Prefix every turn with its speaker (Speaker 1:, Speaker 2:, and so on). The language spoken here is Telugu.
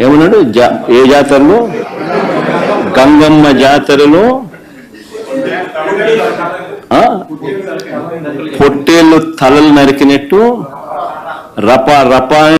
Speaker 1: ఏమన్నాడు? జా- ఏ జాతరలో? గంగమ్మ జాతరలో? ఆ? పొట్టేళ్ళు తలలు నరికినట్టు రప రప